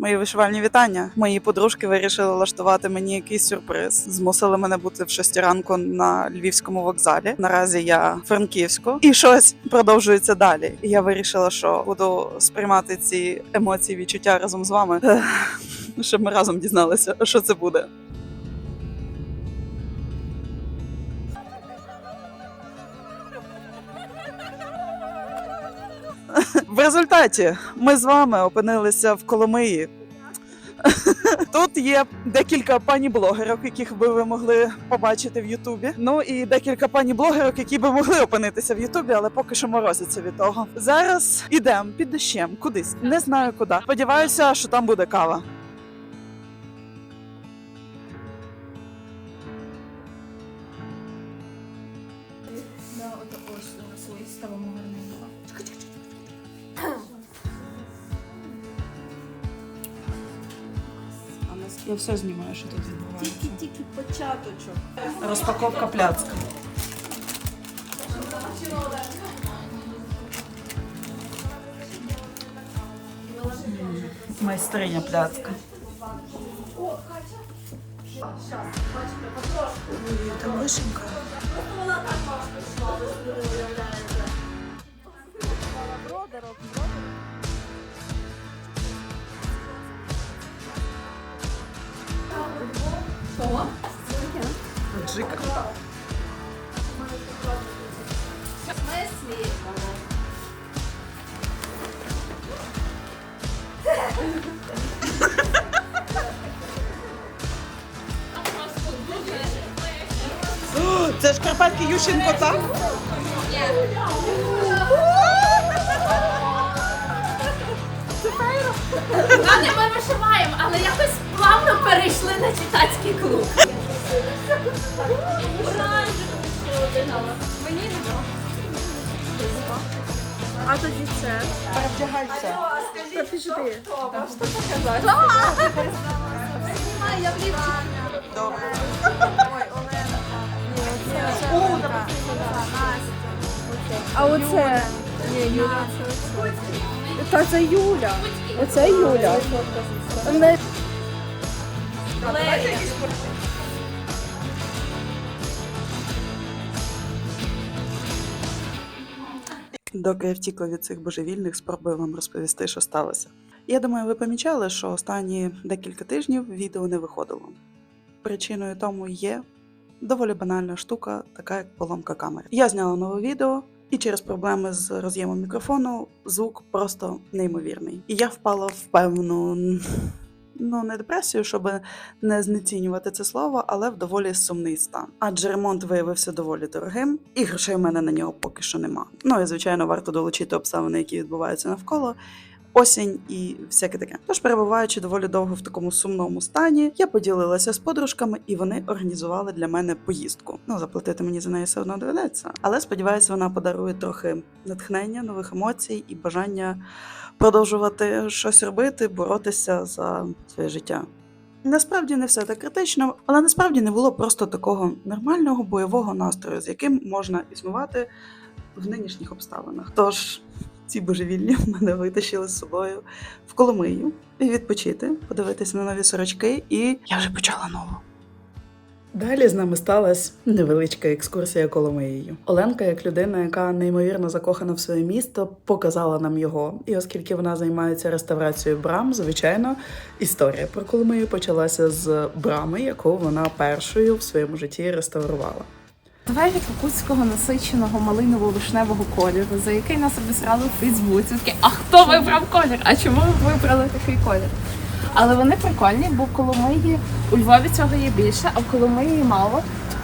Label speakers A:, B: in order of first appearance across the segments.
A: Мої вишивальні вітання. Мої подружки вирішили влаштувати мені якийсь сюрприз. Змусили мене бути в шості ранку на львівському вокзалі. Наразі я Франківську, і щось продовжується далі. І я вирішила, що буду сприймати ці емоції, відчуття разом з вами, щоб ми разом дізналися, що це буде. В результаті ми з вами опинилися в Коломиї. Тут є декілька пані блогерок, яких би ви могли побачити в Ютубі. Ну і декілька пані блогерок, які би могли опинитися в Ютубі, але поки що морозяться від того. Зараз ідемо під дощем кудись. Не знаю куди. Сподіваюся, що там буде кава. Розпаковка пляцка. Майстриня пляцка. Там вишенька. Джика. О, Це ж Карпатки Ющенко, так?
B: Ми вишиваємо, але якось плавно перейшли на читацький клуб. Мені не А тоді це.
A: Перевдягайся.
B: Піджди. Я в ліфті.
A: Добре.
C: А оце. Ні, Юля. Та це Юля. Оце Юля. Не...
A: Доки я втікла від цих божевільних, спробую вам розповісти, що сталося. Я думаю, ви помічали, що останні декілька тижнів відео не виходило. Причиною тому є доволі банальна штука, така як поломка камери. Я зняла нове відео, і через проблеми з роз'ємом мікрофону звук просто неймовірний. І я впала в певну. Ну, не депресію, щоб не знецінювати це слово, але в доволі сумний стан. Адже ремонт виявився доволі дорогим, і грошей в мене на нього поки що нема. Ну і звичайно, варто долучити обставини, які відбуваються навколо. Осінь і всяке таке. Тож, перебуваючи доволі довго в такому сумному стані, я поділилася з подружками, і вони організували для мене поїздку. Ну, заплатити мені за неї все одно доведеться. Але сподіваюся, вона подарує трохи натхнення, нових емоцій і бажання продовжувати щось робити, боротися за своє життя. Насправді не все так критично, але насправді не було просто такого нормального бойового настрою, з яким можна існувати в нинішніх обставинах. Тож ці божевільні мене витащили з собою в Коломию відпочити, подивитися на нові сорочки, і я вже почала нову. Далі з нами сталася невеличка екскурсія Коломиєю. Оленка, як людина, яка неймовірно закохана в своє місто, показала нам його. І оскільки вона займається реставрацією брам, звичайно, історія про Коломию почалася з брами, яку вона першою в своєму житті реставрувала.
C: Від якутського насиченого малиново-вишневого кольору, за який нас обісрали в Фейсбуці. Такі, а хто вибрав колір? А чому ви вибрали такий колір? Але вони прикольні, бо в Коломиї у Львові цього є більше, а в Коломиї мало.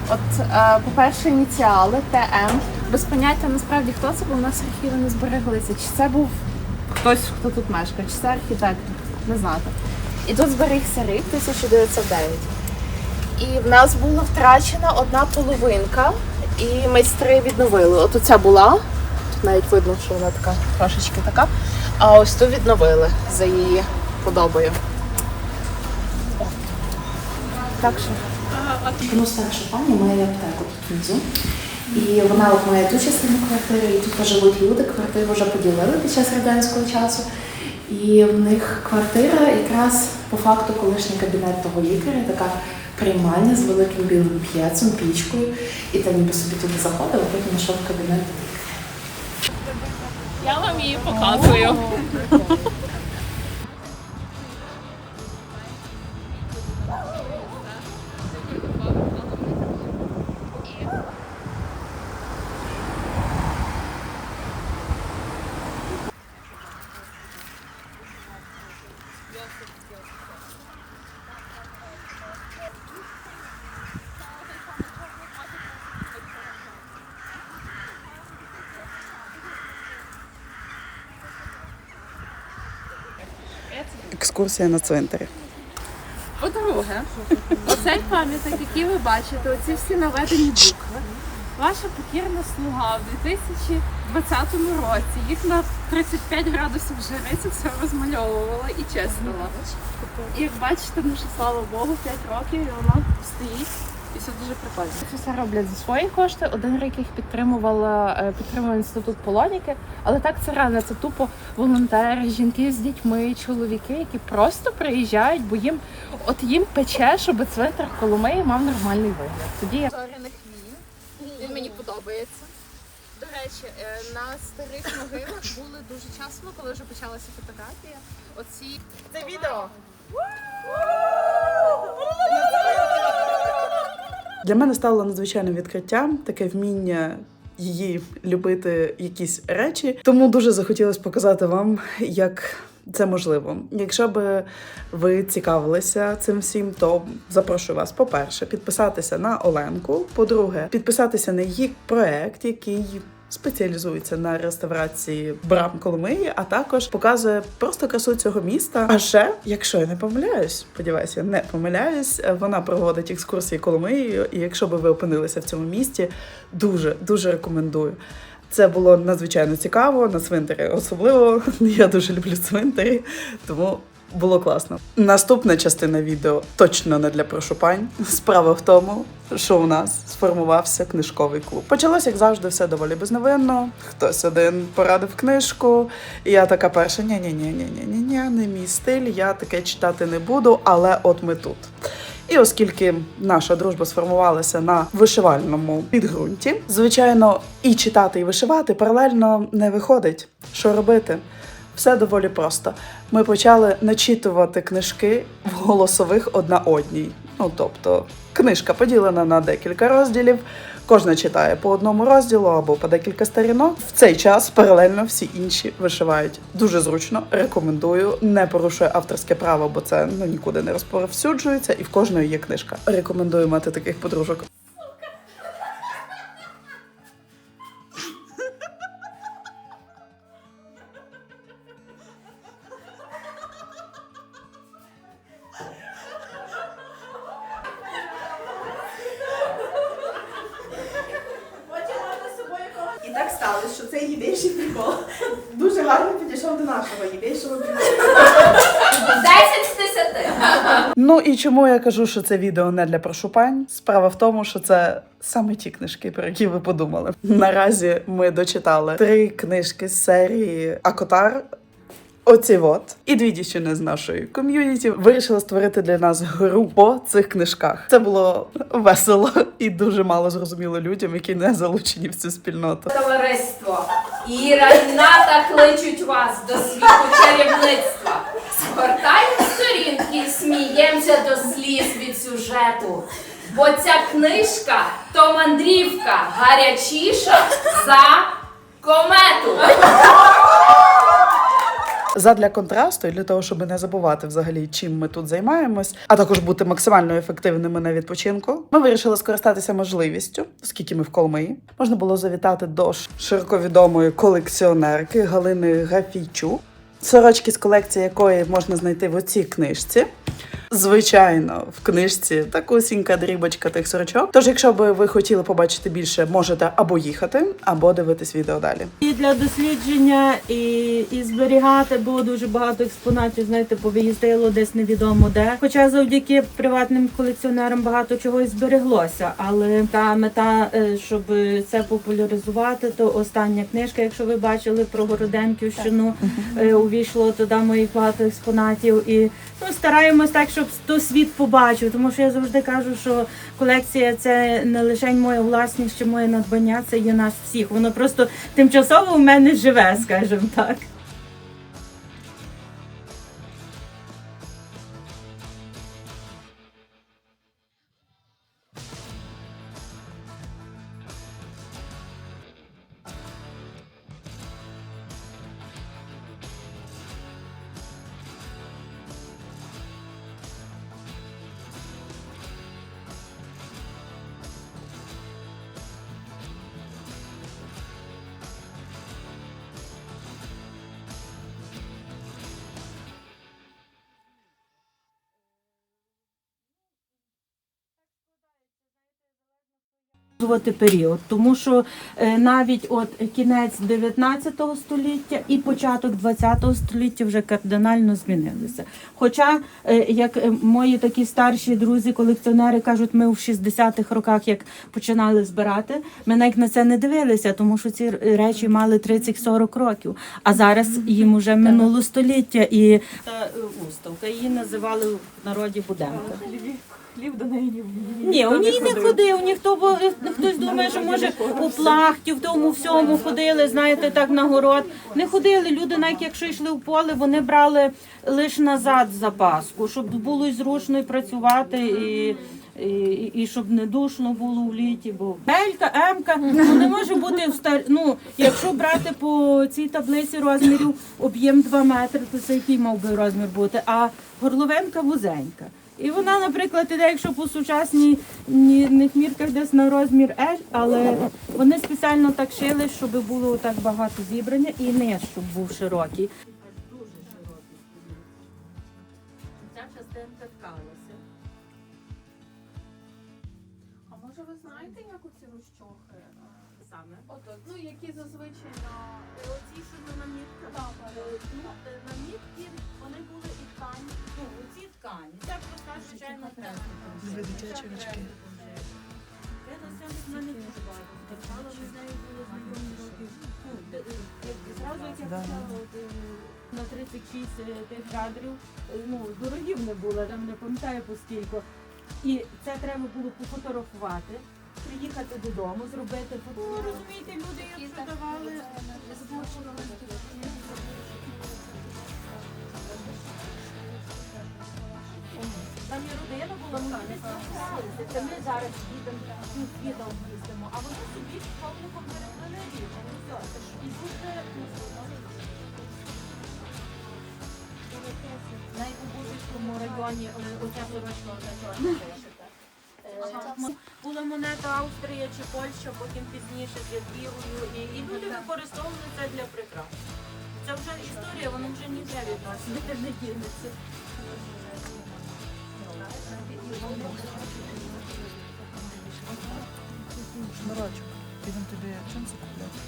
C: От, е, по-перше, ініціали ТМ. Без поняття насправді хто це, бо в нас архіви не збереглися. Чи це був хтось, хто тут мешкає, чи це архітектор, не знати. І тут зберігся рік 1909. І в нас була втрачена одна половинка, і майстри відновили. От оця була, тут навіть видно, що вона така трошечки така. А ось ту відновили за її подобою. Так що.
D: Ну, старша пані має аптеку тут внизу. І вона от має ту частину квартири, і тут живуть люди, квартиру вже поділили під час радянського часу. І в них квартира якраз по факту колишній кабінет того лікаря, така приймальня з великим білим п'єцем, пічкою. І ти ніби собі туди заходив, а потім йшов в кабінет.
C: Я вам її показую.
A: Екскурсія на цвинтарі.
C: По-друге, оцей пам'ятник, який ви бачите, оці всі наведені букви. Ваша покірна слуга в 2020 році їх на 35 градусів жири це все розмальовувала і чистила. І як бачите, ну що слава Богу, 5 років і вона стоїть. І все дуже прикольно. Це все роблять за свої кошти. Один рік їх підтримувала е, підтримував інститут Полоніки, але так це реально це тупо волонтери, жінки з дітьми, чоловіки, які просто приїжджають, бо їм от їм пече, щоб цвинтар Коломиї мав нормальний вигляд. Тоді я
B: Зоряних. Він мені подобається. До речі, е, на старих могилах були дуже часто, коли вже почалася фотографія. Оці це відео.
A: Для мене стало надзвичайним відкриттям таке вміння її любити якісь речі. Тому дуже захотілося показати вам, як це можливо. Якщо би ви цікавилися цим всім, то запрошую вас, по-перше, підписатися на Оленку. По-друге, підписатися на її проект, який. Спеціалізується на реставрації брам Коломиї, а також показує просто красу цього міста. А ще, якщо я не помиляюсь, сподіваюся, не помиляюсь, вона проводить екскурсії Коломиєю. І якщо би ви опинилися в цьому місті, дуже дуже рекомендую. Це було надзвичайно цікаво на цвинтарі. Особливо я дуже люблю цвинтарі, тому було класно. Наступна частина відео точно не для прошупань. Справа в тому, що у нас сформувався книжковий клуб. Почалося, як завжди, все доволі безновинно. Хтось один порадив книжку, і я така перша: ні ні ні ні ні ні ні не мій стиль, я таке читати не буду, але от ми тут. І оскільки наша дружба сформувалася на вишивальному підґрунті, звичайно, і читати, і вишивати паралельно не виходить. Що робити? Все доволі просто. Ми почали начитувати книжки в голосових одна одній. Ну тобто, книжка поділена на декілька розділів. Кожна читає по одному розділу або по декілька сторінок. В цей час паралельно всі інші вишивають. Дуже зручно, рекомендую. Не порушує авторське право, бо це ну нікуди не розповсюджується, і в кожної є книжка. Рекомендую мати таких подружок. Ну і чому я кажу, що це відео не для прошупань? Справа в тому, що це саме ті книжки, про які ви подумали. Наразі ми дочитали три книжки з серії Акотар. Оці от і дві дівчини з нашої ком'юніті вирішили створити для нас гру по цих книжках. Це було весело і дуже мало зрозуміло людям, які не залучені в цю спільноту.
B: Товариство. І Ната кличуть вас до світу чарівництва. Згортаємо сторінки сміємося до сліз від сюжету. Бо ця книжка то мандрівка гарячіша за комету.
A: Задля контрасту і для того, щоб не забувати взагалі, чим ми тут займаємось, а також бути максимально ефективними на відпочинку, ми вирішили скористатися можливістю, оскільки ми в Колмиї, можна було завітати до широковідомої колекціонерки Галини Гафійчук, сорочки з колекції якої можна знайти в оцій книжці. звичайно, в книжці такусінька дрібочка тих сорочок. Тож, якщо би ви хотіли побачити більше, можете або їхати, або дивитись відео далі.
E: І для дослідження, і, і зберігати було дуже багато експонатів, знаєте, повиїздило десь невідомо де. Хоча завдяки приватним колекціонерам багато чого і збереглося. Але та мета, е, щоб це популяризувати, то остання книжка, якщо ви бачили про Городенківщину, е, увійшло туди моїх багато експонатів. І ну, стараємось так, щоб то світ побачив. Тому що я завжди кажу, що колекція це не лише моя власність чи моє надбання, це є нас всіх. Воно просто тимчасово в мене живе, скажімо так. Зувати період, тому що е, навіть от кінець 19 століття і початок 20 століття вже кардинально змінилися. Хоча, е, як е, мої такі старші друзі, колекціонери кажуть, ми в 60-х роках, як починали збирати, ми навіть на це не дивилися, тому що ці речі мали 30-40 років. А зараз їм уже минуло століття і та уставка її називали в народі Буденка.
C: Хліб до неї
E: Ні, у ній не ходив, ніхто, бо хтось думає, що може у плахті, в тому всьому ходили, знаєте, так на город. Не ходили. Люди, навіть якщо йшли в поле, вони брали лише назад запаску, щоб було й зручно і працювати, і, і, і щоб не душно було в літі. Бо Елька, Емка, ну не може бути в стар... Ну, якщо брати по цій таблиці розмірів об'єм 2 метри, то це який мав би розмір бути, а горловинка вузенька. І вона, наприклад, іде, якщо по сучасній ні- мірках десь на розмір L, але вони спеціально так шили, щоб було так багато зібрання і низ, щоб був широкий. Дуже широкий. Ця частинка ткалася.
C: А може ви знаєте, як оці розчохи?
E: Саме.
C: Ото, ну які зазвичай на
E: почала от, е, на 36 е, тих кадрів, ну, дорогів не було, там не пам'ятаю поскільки. І це треба було пофотографувати, приїхати додому, зробити фото. Ну, розумієте, люди, якщо давали Там Це ми зараз їдемо світом їздимо, а вони собі повником переплили все. І дуже на Бузькому районі оця сорочка Була монета Австрія чи Польща, потім пізніше з Ядвігою, і, люди використовували це для прикрас. Це вже історія, воно вже ніде від нас не дінеться.
A: Шнурочок. Підемо тобі джинси купляти.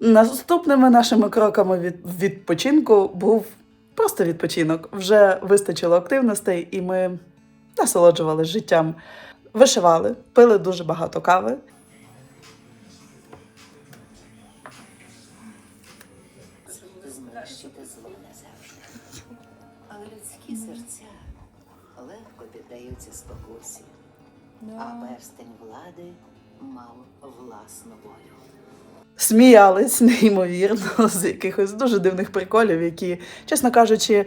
A: Наступними нашими кроками від відпочинку був просто відпочинок. Вже вистачило активностей, і ми насолоджувалися життям. Вишивали, пили дуже багато кави.
F: А перстень влади мав власну волю.
A: Сміялись неймовірно з якихось дуже дивних приколів, які, чесно кажучи,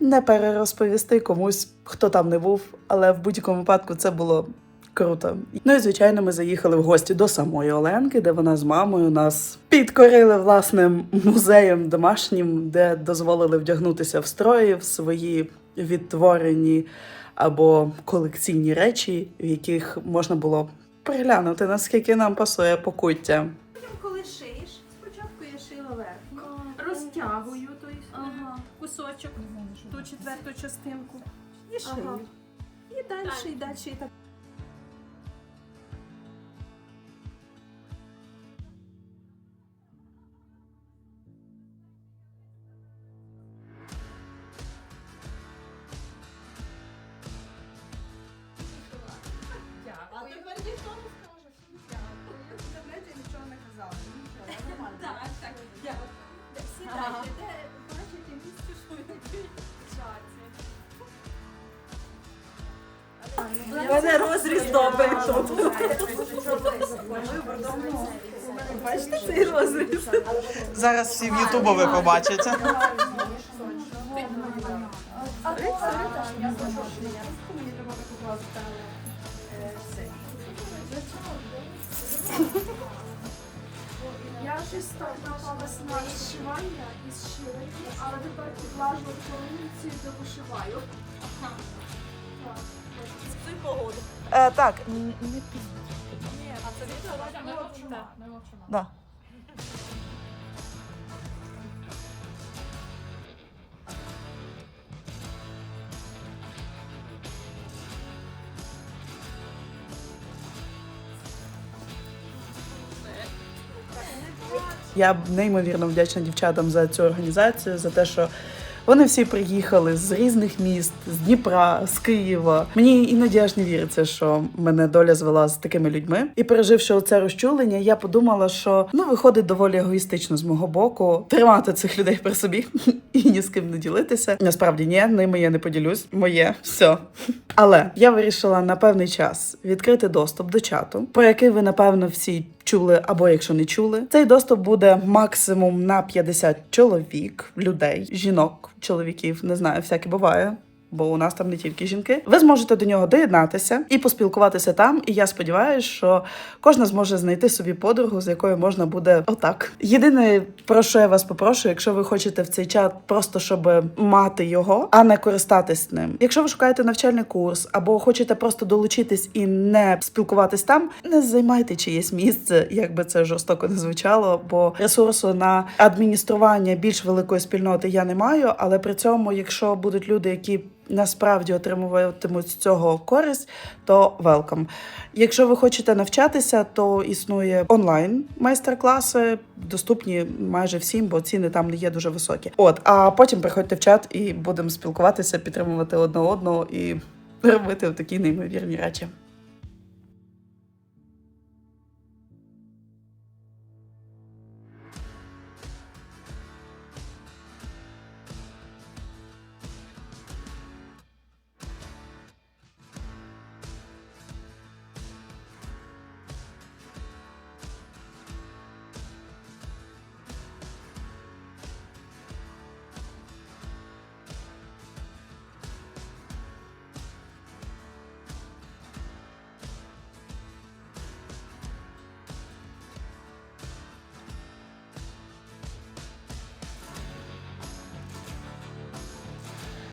A: не перерозповісти комусь, хто там не був, але в будь-якому випадку це було круто. Ну і звичайно, ми заїхали в гості до самої Оленки, де вона з мамою нас підкорили власним музеєм домашнім, де дозволили вдягнутися в строї в свої відтворені або колекційні речі, в яких можна було приглянути, наскільки нам пасує покуття.
G: Потім, коли шиєш, спочатку я шила верх, Розтягую той кусочок, ту четверту частинку. І шию. І далі, і далі, і так. Розріз тут. Бачите цей розріз?
A: Зараз всі в Ютубові побачите.
G: Я щось так напалась на зшивання із ширики, але тепер підлажу полиці до вишиваю.
A: Е, так, не пісне. А тоді це да. Я неймовірно вдячна дівчатам за цю організацію, за те, що вони всі приїхали з різних міст, з Дніпра, з Києва. Мені іноді аж не віриться, що мене доля звела з такими людьми. І переживши це розчулення, я подумала, що ну виходить доволі егоїстично з мого боку тримати цих людей при собі і ні з ким не ділитися. Насправді ні, ними я не поділюсь. Моє все. Але я вирішила на певний час відкрити доступ до чату, про який ви напевно всі чули, або якщо не чули. Цей доступ буде максимум на 50 чоловік, людей, жінок, чоловіків, не знаю, всяке буває. Бо у нас там не тільки жінки. Ви зможете до нього доєднатися і поспілкуватися там. І я сподіваюся, що кожна зможе знайти собі подругу, з якою можна буде отак. Єдине, про що я вас попрошу, якщо ви хочете в цей чат просто щоб мати його, а не користатись ним. Якщо ви шукаєте навчальний курс або хочете просто долучитись і не спілкуватись там, не займайте чиєсь місце, як би це жорстоко не звучало, бо ресурсу на адміністрування більш великої спільноти я не маю. Але при цьому, якщо будуть люди, які насправді отримуватимуть з цього користь, то велкам. Якщо ви хочете навчатися, то існує онлайн майстер-класи, доступні майже всім, бо ціни там не є дуже високі. От, а потім приходьте в чат і будемо спілкуватися, підтримувати одне одного і робити такі неймовірні речі.